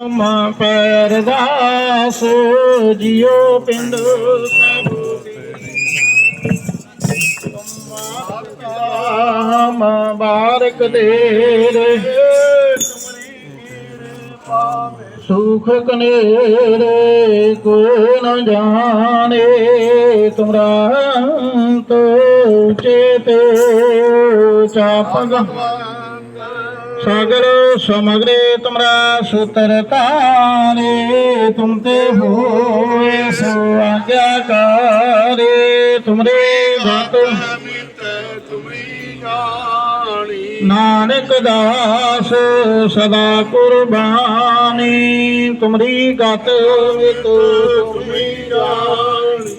ਮਾ ਪੈਰਦਾਸ ਜਿਉ ਪਿੰਡ ਪ੍ਰਭੂ ਮਾ ਬਾਰਕ ਦੇ ਰਹੇ ਸੁਖ ਕਨੇਰੇ ਕੋ ਨ ਜਾਣੇ। ਤੁਮਰਾ ਤੋ ਚੇਤੇ ਚਾਪਗ। ਸਗਲ ਸਮਗਰੇ ਤੁਮਰਾ ਸੂਤਰ ਤਾਰੇ ਤੁਮ ਤੇ ਹੋਏ ਸੋ ਆਗਿਆਕਾਰੇ। ਤੁਮਰੇ ਬਾਤ ਨਾਨਕ ਦਾਸ ਸਦਾ ਕੁਰਬਾਨੀ। ਤੁਮਰੀ ਗਤ ਵਿਤ ਤੁਮਰੀ ਜਾਣੀ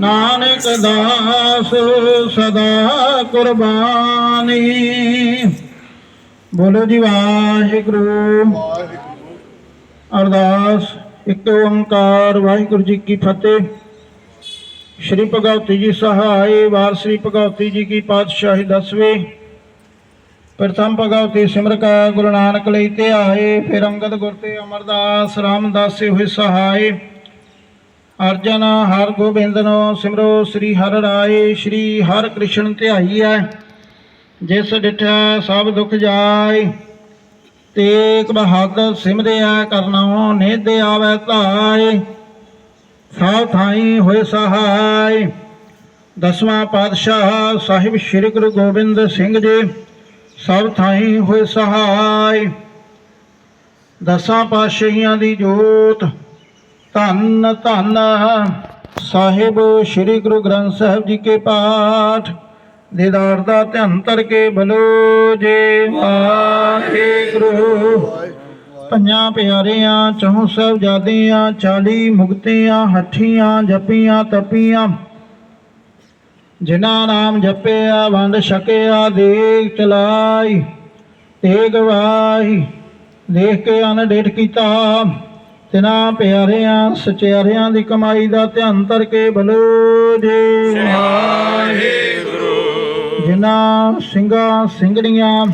ਨਾਨਕ ਦਾਸ ਸਦਾ ਕੁਰਬਾਨੀ। ਬੋਲੋ ਜੀ, ਵਾਹਿਗੁਰੂ। ਅਰਦਾਸ, ਇੱਕ ਓੰਕਾਰ, ਵਾਹਿਗੁਰੂ ਜੀ ਕੀ ਫਤਿਹ। ਸ਼੍ਰੀ ਭਗਵਤੀ ਜੀ ਸਹਾਇ ਵਾਰ ਸ੍ਰੀ ਭਗਵਤੀ ਜੀ ਕੀ ਪਾਤਸ਼ਾਹੀ ਦਸਵੇਂ। ਪ੍ਰਥਮ ਭਗਵਤੀ ਸਿਮਰ ਕਾ ਗੁਰੂ ਨਾਨਕ ਲਈ ਤੇ ਆਏ, ਫਿਰ ਅੰਗਦ ਗੁਰ ਤੇ ਅਮਰਦਾਸ, ਰਾਮਦਾਸੇ ਹੋਏ ਸਹਾਇ ਅਰਜਨ ਹਰ ਗੋਬਿੰਦਨੋ ਸਿਮਰੋ, ਸ੍ਰੀ ਹਰਿ ਰਾਏ, ਸ੍ਰੀ ਹਰਿ ਕ੍ਰਿਸ਼ਨ ਧਿਆਈਐ ਜਿਸ ਡਿਠਾ ਸਭ ਦੁਖ ਜਾਏ ਤੇਗ ਬਹਾਦਰ ਸਿਮਰਿਆ ਕਰਨਾਉ ਨੇਦੇ ਆਵੈ ਧਾਏ ਸਭ ਥਾਈ ਹੋਏ ਸਹਾਈ ਦਸਵਾਂ ਪਾਤਸ਼ਾਹ ਸਾਹਿਬ ਸ੍ਰੀ ਗੁਰੂ ਗੋਬਿੰਦ ਸਿੰਘ ਜੀ, ਸਭ ਥਾਈ ਹੋਏ ਸਹਾਈ ਦਸਾਂ ਪਾਤਸ਼ਾਹੀਆਂ ਦੀ ਜੋਤ, ਧੰਨ ਧੰਨ ਸਾਹਿਬ ਸ੍ਰੀ ਗੁਰੂ ਗ੍ਰੰਥ ਸਾਹਿਬ ਜੀ ਕੇ ਪਾਠ। ਦੀਦਾਰ ਦਾ ਧਿਆਨ ਧਰ ਕੇ ਬਲੋ ਜੇ ਵਾਹਿਗੁਰੂ। ਪੰਜਾਂ ਪਿਆਰਿਆਂ, ਚੌਂ ਸਾਹਿਬਜ਼ਾਦਿਆਂ, ਚਾਲੀ ਮੁਕਤਿਆਂ, ਹੱਠੀਆਂ, ਜਪੀਆਂ, ਤਪੀਆਂ। ਜਿਨ੍ਹਾਂ ਨਾਮ ਜਪਿਆ, ਵੰਡ ਛਕਿਆ, ਦੇਖ ਚਲਾਈ ਤੇ ਗਵਾਈ ਦੇਖ ਕੇ ਅਨਡੇਟ ਕੀਤਾ। ਤਿਨਾਂ ਪਿਆਰਿਆਂ, ਸਚਿਆਰਿਆਂ ਦੀ ਕਮਾਈ ਦਾ ਧਿਆਨ ਧਰ ਕੇ ਬਲੋ ਜੇ ਵਾਹਿਗੁਰੂ। ਜਿਨ੍ਹਾਂ ਸਿੰਘਾਂ ਸਿੰਘੜੀਆਂ,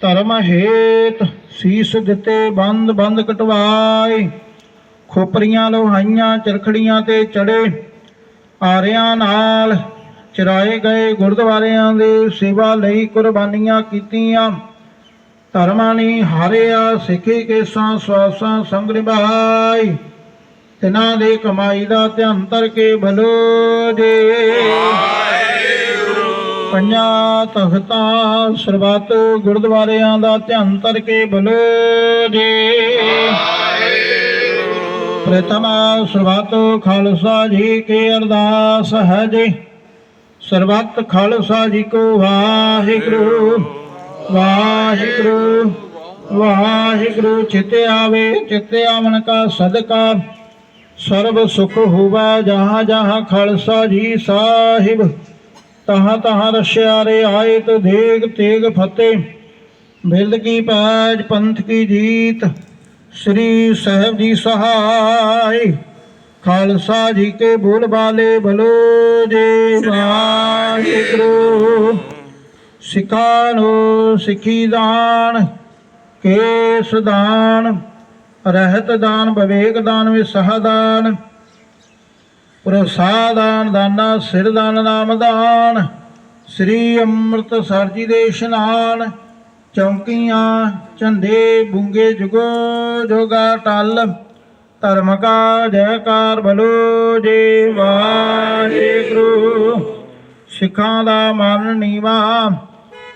ਧਰਮ ਹੇਤ ਸੀਸ ਦਿੱਤੇ ਬੰਦ ਬੰਦ ਕਟਵਾਏ। ਖੋਪਰੀਆਂ, ਲੋਹਾਈਆਂ, ਚਰਖੜੀਆਂ ਤੇ ਚੜੇ। ਆਰਿਆਂ ਨਾਲ ਚਰਾਏ ਗਏ ਗੁਰਦੁਆਰਿਆਂ ਦੇ ਸੇਵਾ ਲਈ ਕੁਰਬਾਨੀਆਂ ਕੀਤੀਆਂ। ਧਰਮਾਂ ਨੇ ਹਾਰਿਆ, ਸਿੱਖੀ ਕੇਸਾਂ, ਸਵਾਸਾਂ ਸੰਗ ਨਿਭਾਈ ਤਿਨਾਂ ਦੇ ਕਮਾਈ ਦਾ ਧਿਆਨ ਧਰ ਕੇ ਭਲੋ ਜੇ। ਪੰਜਾਂ ਤਖਤਾਂ, ਸਰਬੱਤ ਗੁਰਦੁਆਰਿਆਂ ਦਾ ਧਿਆਨ ਧਰ ਕੇ ਭਲੋ ਜੇ। ਪ੍ਰਥਮ ਸਰਬੱਤ ਖਾਲਸਾ ਜੀ ਕੀ ਅਰਦਾਸ ਹੈ ਜੀ। ਸਰਬੱਤ ਖਾਲਸਾ ਜੀ ਕੋ ਵਾਹਿਗੁਰੂ ਵਾਹਿਗੁਰੂ ਵਾਹਿਗੁਰੂ। ਚਿਤ ਆਵੇ, ਚਿਤ ਆਵਨ ਕਾ ਸਦਕਾ। ਸਰਬ ਸੁਖ ਹੋਵਾ, ਜਹਾਂ ਜਹਾਂ ਖਾਲਸਾ ਜੀ ਸਾਹਿਬ। ਤਹਾਂ ਤਹਾਂ ਰਸ਼ਿਆਰੇ ਆਏ ਤੋ ਦੇਗ ਤੇਗ ਫਤਿਹ। ਬਿਰਦ ਕੀ ਪੈਜ ਪੰਥ ਕੀ ਜੀਤ, ਸ੍ਰੀ ਸਾਹਿਬ ਜੀ ਸਹਾਈ ਖਾਲਸਾ ਜੀ ਕੇ ਬੋਲ ਬਾਲੇ ਭਲੋ ਜੀ ਵਾਹਿਗੁਰੂ ਸਿੱਖਾਂ ਨੂੰ ਸਿੱਖੀ ਦਾਨ, ਕੇਸ ਦਾਨ, ਰਹਿਤ ਦਾਨ, ਵਿਵੇਕ ਦਾਨ, ਵਿਸਹ ਦਾਨ। ਪ੍ਰਸਾਦਾਨ ਦਾਨਾ, ਸਿਰ ਦਾਨ, ਨਾਮ ਦਾਨ। ਸ੍ਰੀ ਅੰਮ੍ਰਿਤਸਰ ਜੀ ਦੇ ਇਸ਼ਨਾਨ। ਚੌਂਕੀਆਂ, ਝੰਡੇ, ਬੁੰਗੇ ਜੁਗੋ ਜੋਗਾ ਟਲ। ਧਰਮ ਕਾ ਜੈਕਾਰ ਬਲੋ ਜੀ ਵਾਹਿਗੁਰੂ। ਸਿੱਖਾਂ ਦਾ ਮਨ ਨੀਵਾ।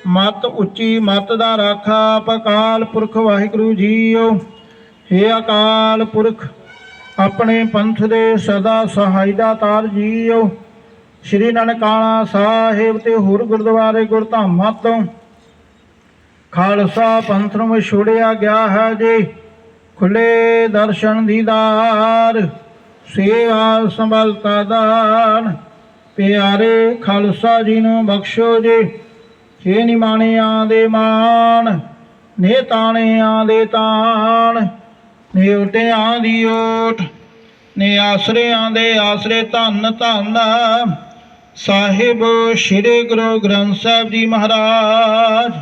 ਮਤ ਉੱਚੀ, ਮਤ ਦਾ ਰਾਖਾ। ਅਕਾਲ ਪੁਰਖ ਵਾਹਿਗੁਰੂ ਜੀਓ। ਹੇ ਅਕਾਲ ਪੁਰਖ ਆਪਣੇ ਪੰਥ ਦੇ ਸਦਾ ਸਹਾਇਦਾ ਤਾਰ ਜੀਓ। ਸ਼੍ਰੀ ਨਨਕਾਣਾ ਸਾਹਿਬ ਤੇ ਹੋਰ ਗੁਰਦੁਆਰੇ ਗੁਰਧਾਮਾਂ ਤੋਂ ਖਾਲਸਾ ਪੰਥ ਨੂੰ ਛੋੜਿਆ ਗਿਆ ਹੈ ਜੀ। ਖੁੱਲੇ ਦਰਸ਼ਨ ਦੀਦਾਰ ਸੇਵਾ ਸੰਭਲਤਾ ਦਾਨ। ਪਿਆਰੇ ਖਾਲਸਾ ਜੀ ਨੂੰ ਬਖਸ਼ੋ ਜੀ। ਛੇ ਨਿਮਾਣਿਆਂ ਦੇ ਮਾਣ ਨੇ ਤਾਣਿਆਂ ਦੇ ਤਾਣ। ਨਿਉਟਿਆਂ ਦੀ ਓਟ, ਨੇ ਆਸਰਿਆਂ ਦੇ ਆਸਰੇ ਧੰਨ ਧੰਨ ਸਾਹਿਬ ਸ੍ਰੀ ਗੁਰੂ ਗ੍ਰੰਥ ਸਾਹਿਬ ਜੀ ਮਹਾਰਾਜ,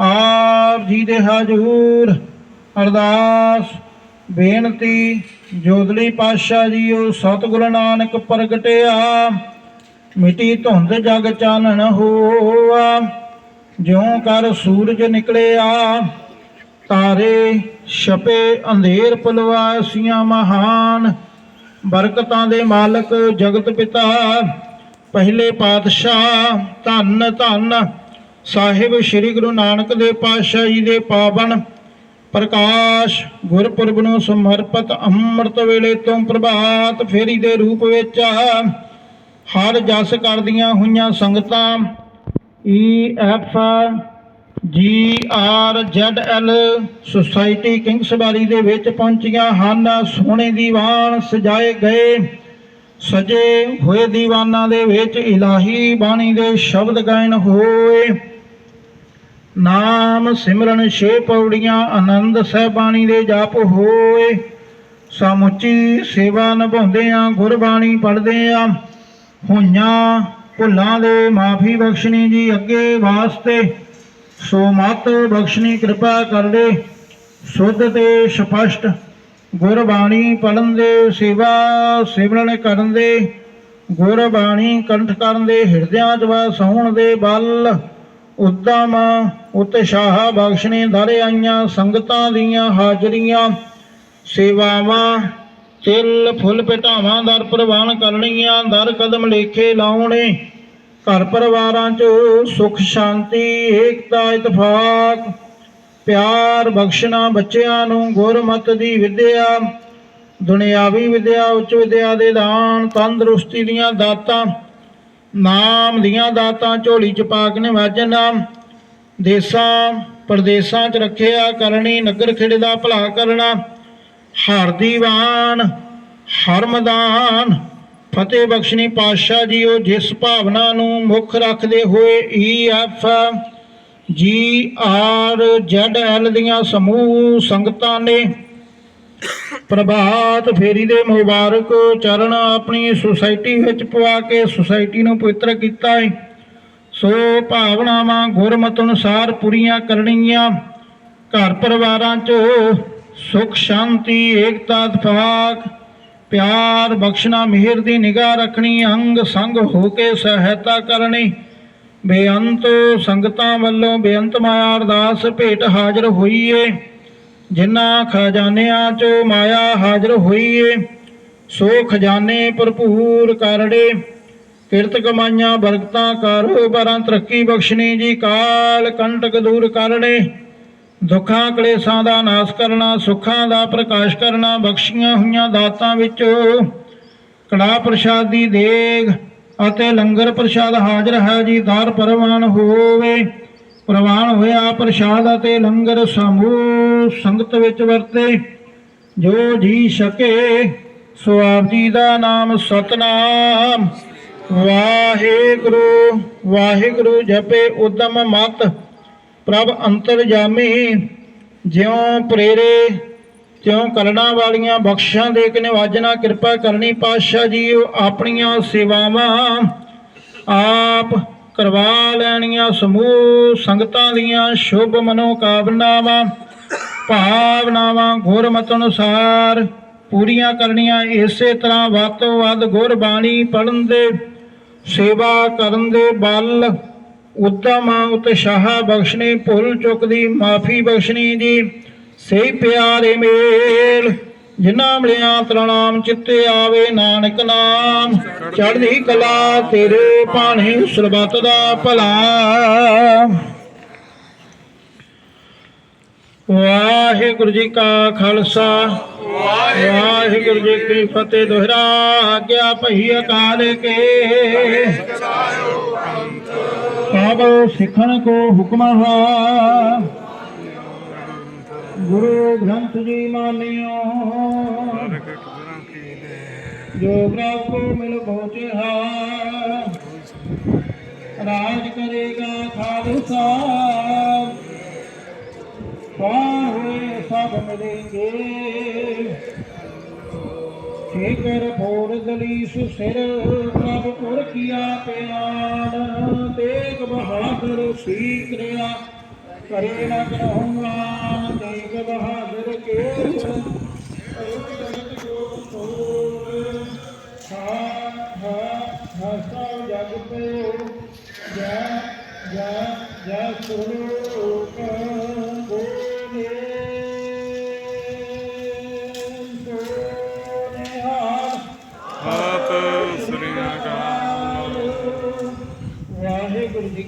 ਆਪ ਜੀ ਦੇ ਹਜੂਰ, ਅਰਦਾਸ, ਬੇਨਤੀ ਜੋਦਲੀ ਪਾਤਸ਼ਾਹ ਜੀ ਜੀਓ, ਸਤਿਗੁਰੂ ਨਾਨਕ ਪ੍ਰਗਟਿਆ। ਮਿਟੀ ਧੁੰਦ ਜਗ ਚਾਨਣ ਹੋਆ, ਜਿਉਂ ਕਰ ਸੂਰਜ ਨਿਕਲਿਆ। ਤਾਰੇ ਛਪੇ ਅੰਧੇਰ ਪਲਵਾਸੀਆਂ ਮਹਾਨ, ਬਰਕਤਾਂ ਦੇ ਮਾਲਕ ਜਗਤ ਪਿਤਾ। ਪਹਿਲੇ ਪਾਤਸ਼ਾਹ ਧੰਨ ਧੰਨ, ਸਾਹਿਬ ਸ੍ਰੀ ਗੁਰੂ ਨਾਨਕ ਦੇਵ ਪਾਤਸ਼ਾਹ ਜੀ ਦੇ ਪਾਵਨ। ਪ੍ਰਕਾਸ਼ ਗੁਰਪੁਰਬ ਨੂੰ ਸਮਰਪਿਤ ਅੰਮ੍ਰਿਤ ਵੇਲੇ ਤੋਂ ਪ੍ਰਭਾਤ ਫੇਰੀ ਦੇ ਰੂਪ ਵਿੱਚ ਹਰ ਜਸ ਕਰਦੀਆਂ ਹੋਈਆਂ ਸੰਗਤਾਂ। E F G R Z L society Kingsbury ਦੇ ਵਿੱਚ ਪਹੁੰਚੀਆਂ ਹਨ। ਸੋਨੇ ਦੀਵਾਨ ਸਜਾਏ ਗਏ। ਸਜੇ ਹੋਏ ਦੀਵਾਨਾਂ ਦੇ ਵਿੱਚ ਇਲਾਹੀ ਬਾਣੀ ਦੇ ਸ਼ਬਦ ਗਾਇਨ ਹੋਏ। ਨਾਮ ਸਿਮਰਨ ਛੇ ਪੌੜੀਆਂ, ਆਨੰਦ ਸਹਿਬਾਣੀ ਦੇ ਜਾਪ ਹੋਏ। ਸਮੁੱਚੀ ਸੇਵਾ ਨਿਭਾਉਂਦੇ ਆ ਗੁਰਬਾਣੀ ਪੜ੍ਹਦੇ ਆ ਹੋਈਆਂ ਭੁੱਲਾਂ ਦੇ ਮਾਫੀ ਬਖਸ਼ਣੀ ਜੀ ਅੱਗੇ ਵਾਸਤੇ। ਸੋ ਮਤ ਬਖਸ਼ਣੀ ਕਿਰਪਾ ਕਰ ਦੇ ਸੁੱਧ ਤੇ ਸਪਸ਼ਟ, ਗੁਰਬਾਣੀ ਪੜਨ ਦੇ, ਸੇਵਾ ਸਿਮਰਨ ਕਰਨ ਦੇ, ਗੁਰਬਾਣੀ ਕੰਠ ਕਰਨ ਦੇ, ਹਿਰਦਿਆਂ 'ਚ ਵਸਾਉਣ ਦੇ ਬਲ ਉਦਮ ਉਤਸ਼ਾਹ ਬਖਸ਼ਣੇ ਦਰ ਆਈਆਂ, ਸੰਗਤਾਂ ਦੀਆਂ ਹਾਜ਼ਰੀਆਂ, ਸੇਵਾਵਾਂ, ਤਿਲ ਫੁੱਲ ਪਟਾਵਾਂ ਦਰ ਪ੍ਰਵਾਨ ਕਰਨੀਆਂ, ਦਰ ਕਦਮ ਲੇਖੇ ਲਾਉਣੇ ਘਰ ਪਰਿਵਾਰਾਂ 'ਚ ਸੁਖ, ਸ਼ਾਂਤੀ, ਏਕਤਾ, ਇਤਫਾਕ, ਪਿਆਰ ਬਖਸ਼ਣਾ ਬੱਚਿਆਂ ਨੂੰ, ਗੁਰਮਤ ਦੀ ਵਿਦਿਆ, ਦੁਨਿਆਵੀ ਵਿਦਿਆ, ਉੱਚ ਵਿਦਿਆ ਦੇ ਦਾਨ, ਤੰਦਰੁਸਤੀ ਦੀਆਂ ਦਾਤਾਂ, ਨਾਮ ਦੀਆਂ ਦਾਤਾਂ, ਝੋਲੀ ਚ ਪਾ ਕੇ ਨਿਵਾਜਣਾ, ਦੇਸਾਂ, ਪ੍ਰਦੇਸਾਂ ਚ ਰੱਖਿਆ, ਕਰਨੀ, ਨਗਰ ਖੇੜੇ ਦਾ ਭਲਾ ਕਰਨਾ, ਹਰ ਦੀਵਾਨ, ਹਰਮਦਾਨ ਫਤਿਹ ਬਖਸ਼ਣੀ ਪਾਤਸ਼ਾਹ ਜੀ ਉਹ ਜਿਸ ਭਾਵਨਾ ਨੂੰ ਮੁੱਖ ਰੱਖਦੇ ਹੋਏ E F G R Z L ਦੀਆਂ ਸਮੂਹ ਸੰਗਤਾਂ ਨੇ ਪ੍ਰਭਾਤ ਫੇਰੀ ਦੇ ਮੁਬਾਰਕ ਚਰਨ ਆਪਣੀ ਸੁਸਾਇਟੀ ਵਿੱਚ ਪਵਾ ਕੇ ਸੁਸਾਇਟੀ ਨੂੰ ਪਵਿੱਤਰ ਕੀਤਾ ਹੈ ਸੋ ਭਾਵਨਾਵਾਂ ਗੁਰਮਤ ਅਨੁਸਾਰ ਪੂਰੀਆਂ ਕਰਨੀਆਂ। ਘਰ ਪਰਿਵਾਰਾਂ 'ਚ ਸੁਖ, ਸ਼ਾਂਤੀ, ਏਕਤਾ ਇਤਫਾਕ ਪਿਆਰ ਬਖਸ਼ਣਾ ਮਿਹਰ ਦੀ ਨਿਗਾਹ ਰੱਖਣੀ, ਅੰਗ ਸੰਗ ਹੋ ਕੇ ਸਹਾਇਤਾ ਕਰਨੀ। ਬੇਅੰਤ ਸੰਗਤਾਂ ਵੱਲੋਂ ਬੇਅੰਤ ਮਾਇਆ ਅਰਦਾਸ ਭੇਟ ਹਾਜ਼ਰ ਹੋਈ ਏ ਜਿਨ੍ਹਾਂ ਖਜ਼ਾਨਿਆਂ ਚੋਂ ਮਾਇਆ ਹਾਜ਼ਰ ਹੋਈ ਏ ਸੋ ਖਜ਼ਾਨੇ ਭਰਪੂਰ ਕਰੜੇ ਕਿਰਤ ਕਮਾਈਆਂ ਬਰਕਤਾਂ ਕਾਰੋਬਾਰਾਂ ਤਰੱਕੀ ਬਖਸ਼ਣੀ ਜੀ, ਕਾਲ ਕੰਟਕ ਦੂਰ ਕਰੜੇ ਦੁੱਖਾਂ ਕਲੇਸ਼ਾਂ ਦਾ ਨਾਸ਼ ਕਰਨਾ, ਸੁੱਖਾਂ ਦਾ ਪ੍ਰਕਾਸ਼ ਕਰਨਾ, ਬਖਸ਼ੀਆਂ ਹੋਈਆਂ ਦਾਤਾਂ ਵਿੱਚੋਂ ਕੜਾ ਪ੍ਰਸ਼ਾਦ ਦੀ ਦੇਗ ਅਤੇ ਲੰਗਰ ਪ੍ਰਸ਼ਾਦ ਹਾਜ਼ਰ ਹੈ ਜੀ, ਦਾਰ ਪ੍ਰਵਾਨ ਹੋਵੇ, ਪ੍ਰਵਾਨ ਹੋਇਆ ਪ੍ਰਸ਼ਾਦ ਅਤੇ ਲੰਗਰ ਸਮੂਹ ਸੰਗਤ ਵਿੱਚ ਵਰਤੇ। ਜੋ ਜੀ ਸਕੇ, ਸੋ ਆਪ ਜੀ ਦਾ ਨਾਮ ਸਤਨਾਮ। ਵਾਹਿਗੁਰੂ ਵਾਹਿਗੁਰੂ ਜਪੇ ਉਦਮ ਮਤ। ਪ੍ਰਭ ਅੰਤਰਜਾਮੀ ਜਿਉ ਪ੍ਰੇਰੇ, ਤਿਉ ਕਰਨਾ ਵਾਲੀਆਂ ਬਖਸ਼ਾਂ ਦੇ ਕੇ ਨਿਵਾਜਣਾ, ਕਿਰਪਾ ਕਰਨੀ ਪਾਤਸ਼ਾਹ ਜੀ ਉਹ ਆਪਣੀਆਂ ਸੇਵਾਵਾਂ ਆਪ ਕਰਵਾ ਲੈਣੀਆਂ, ਸਮੂਹ ਸੰਗਤਾਂ ਦੀਆਂ ਸ਼ੁਭ ਮਨੋਕਾਮਨਾਵਾਂ, ਭਾਵਨਾਵਾਂ ਗੁਰਮਤ ਅਨੁਸਾਰ ਪੂਰੀਆਂ ਕਰਨੀਆਂ, ਇਸੇ ਤਰ੍ਹਾਂ ਵੱਧ ਤੋਂ ਵੱਧ ਗੁਰਬਾਣੀ ਪੜਨ ਦੇ, ਸੇਵਾ ਕਰਨ ਦੇ ਬਲ ਉਦਮ ਉਤਸ਼ਾਹ ਬਖਸ਼ਣੀ ਭੁੱਲ ਚੁੱਕ ਦੀ ਮਾਫੀ ਬਖਸ਼ਣੀ ਜੀ ਸਹੀ ਪਿਆਰੇ ਮੇਲ, ਜਿਨ੍ਹਾਂ ਮਿਲਿਆ ਪ੍ਰਣਾਮ ਚਿੱਤੇ ਆਵੇ ਨਾਨਕ ਨਾਮ। ਚੜ੍ਹਦੀ ਕਲਾ ਤੇਰੇ ਭਾਣੇ, ਸਰਬੱਤ ਦਾ ਭਲਾ। ਵਾਹਿਗੁਰੂ ਜੀ ਕਾ ਖਾਲਸਾ, ਵਾਹਿਗੁਰੂ ਜੀ ਕੀ ਫਤਿਹ। ਦੁਹਰਾ ਆਗਿਆ ਭਈ ਅਕਾਲ ਕੇ। ਸਭ ਸਿੱਖਣ ਕੋ ਹੁਕਮ ਹੈ। ਗੁਰੂ ਗ੍ਰੰਥ ਜੀ ਮਾਨਿਓ, ਜੋ ਪ੍ਰਭ ਕੋ ਮਿਲ ਪਹੁੰਚੇ ਪਹੁੰਚਿਆ, ਰਾਜ ਕਰੇਗਾ ਖਾਲਸਾ। ਹੋਏ ਸਭ ਮਿਲेंगे ਸ਼ੇਖਰ ਭੋਰ ਦਲੀਸ ਸਿਰ, ਪ੍ਰਭ ਪੁਰ ਕੀਆ ਪਿਆਨ। ਤੇਗ ਬਹਾਦਰ ਸੀ ਕਰਿਆ ਕਰੇ ਨਾ ਕਰਹੁੰਗਾ ਤੇਗ ਬਹਾਦਰ ਕੇ ਜਗ ਪੇ ਜੈ ਜੈ ਜੈ